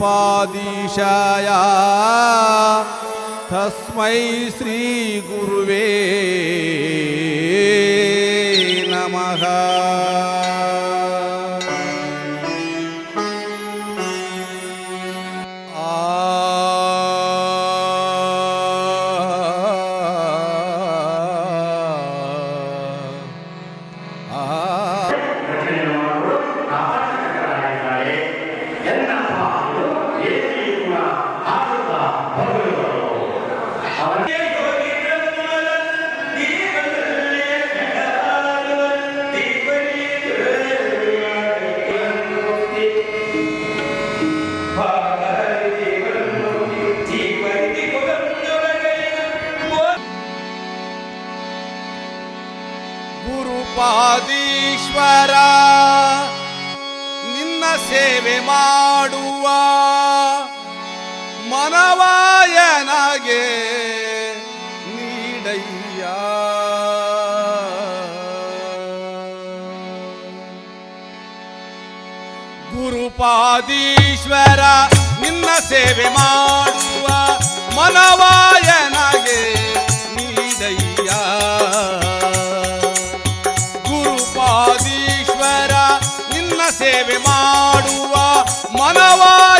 पादिशाया तस्मै श्रीगुर्वे नमः। ಸೇವೆ ಮಾಡುವ ಮನವಾಯನಗೆ ನೀಡಯ್ಯ. ಗುರುಪಾದೀಶ್ವರ ನಿನ್ನ ಸೇವೆ ಮಾಡುವ ಮನವಾಯನಗೆ ನೀಡಯ್ಯ. ಗುರುಪಾದೀಶ್ವರ ನಿನ್ನ ಸೇವೆ ಮಾಡುವ ಮನವಾ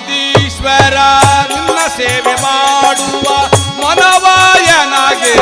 ಆದೀಶ್ವರ ನಿನ್ನ ಸೇವೆ ಮಾಡುವ ಮನವಾಯನಗೆ.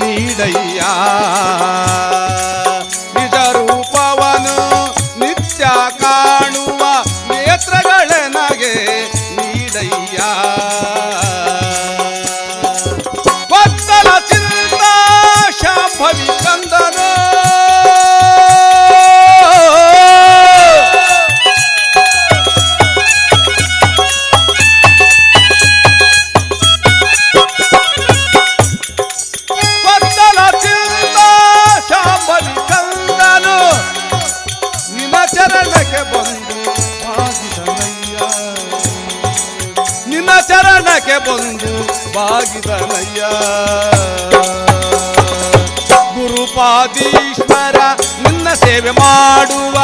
நீடையா. ಗುರುಪಾದೀಶ್ವರ ನಿನ್ನ ಸೇವೆ ಮಾಡುವ.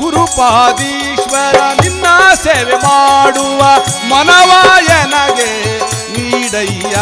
ಗುರುಪಾದೀಶ್ವರ ನಿನ್ನ ಸೇವೆ ಮಾಡುವ ಮನವಾಯನಗೆ ನೀಡಯ್ಯ.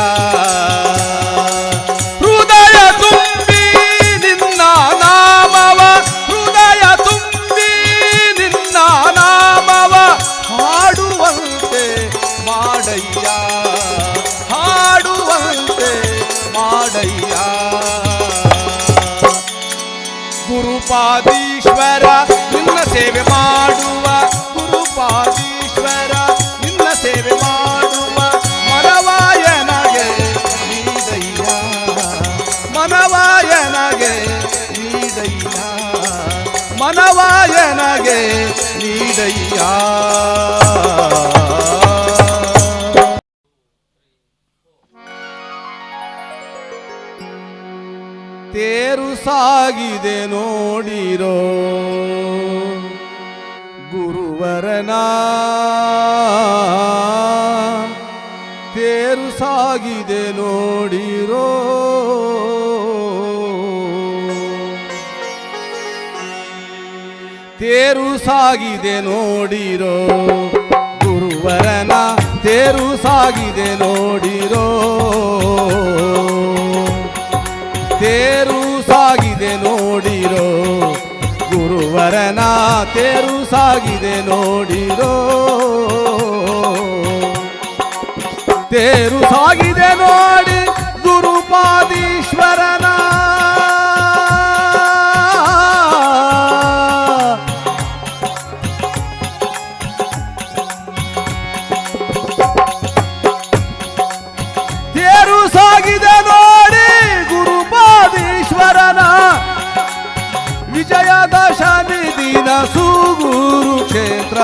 ಗುರುಪಾದೀಶ್ವರ ನಿನ್ನ ಸೇವೆ ಮಾಡುವ ಗುರುಪಾದೀಶ್ವರ ನಿನ್ನ ಸೇವೆ ಮಾಡುವ ಮನವಾಯನಗೆ ನೀಡಯ್ಯ ಮನವಾಯನಗೆ ನೀಡಯ್ಯ ಮನವಾಯನಗೆ ನೀಡಯ್ಯ ಸಾಗಿದೆ ನೋಡಿರೋ. ಗುರುವರನ ತೇರು ಸಾಗಿದೆ ನೋಡಿರೋ. ತೇರು ಸಾಗಿದೆ ನೋಡಿರೋ. ಗುರುವರನ ತೇರು ಸಾಗಿದೆ ನೋಡಿರೋ. ತೇರು ಗುರುವರನ ತೇರು ಸಾಗಿದೆ ನೋಡಿರೋ. ತೇರು ಸಾಗಿದೆ ನೋಡಿ ಗುರುಪಾದೀಶ್ವರನ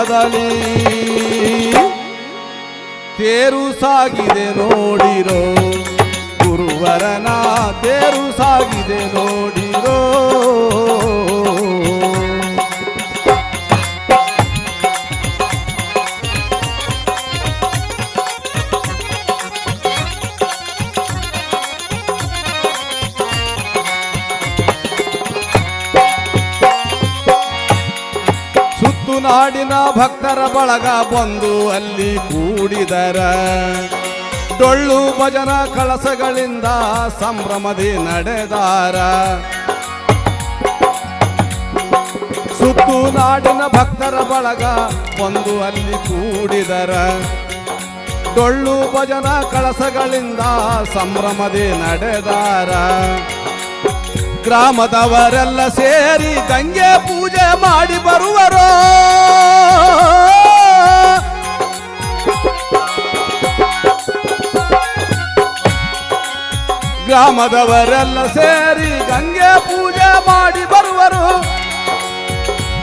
ಕ್ಷೇತ್ರದಲ್ಲಿ ತೇರು ಸಾಗಿದೆ ನೋಡಿರೋ ಗುರುವರನ ತೇರು ಸಾಗಿದೆ ನೋಡಿರೋ ಸುತ್ತು ನಾಡಿನ ಭಕ್ತರ ಬಳಗ ಬಂದು ಅಲ್ಲಿ ಕೂಡಿದರ. ಡೊಳ್ಳು ಭಜನ ಕಳಸಗಳಿಂದ ಸಂಭ್ರಮದಿ ನಡೆದಾರ. ಸುತ್ತು ನಾಡಿನ ಭಕ್ತರ ಬಳಗ ಬಂದು ಅಲ್ಲಿ ಕೂಡಿದರ. ಡೊಳ್ಳು ಭಜನ ಕಳಸಗಳಿಂದ ಸಂಭ್ರಮದಿ ನಡೆದಾರ. ಗ್ರಾಮದವರೆಲ್ಲ ಸೇರಿ ಗಂಗೆ ಮಾಡಿ ಬರುವರೋ. ಗ್ರಾಮದವರೆಲ್ಲ ಸೇರಿ ಗಂಗೆ ಪೂಜೆ ಮಾಡಿ ಬರುವರು.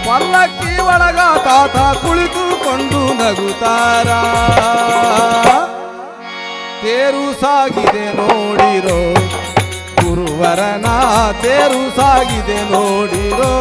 ಪಲ್ಲಕ್ಕಿ ಒಳಗ ತಾತ ಕುಳಿತುಕೊಂಡು ನಗುತ್ತಾರ? ತೇರು ಸಾಗಿದೆ ನೋಡಿರೋ ಗುರುವರನ ತೇರು ಸಾಗಿದೆ ನೋಡಿರೋ.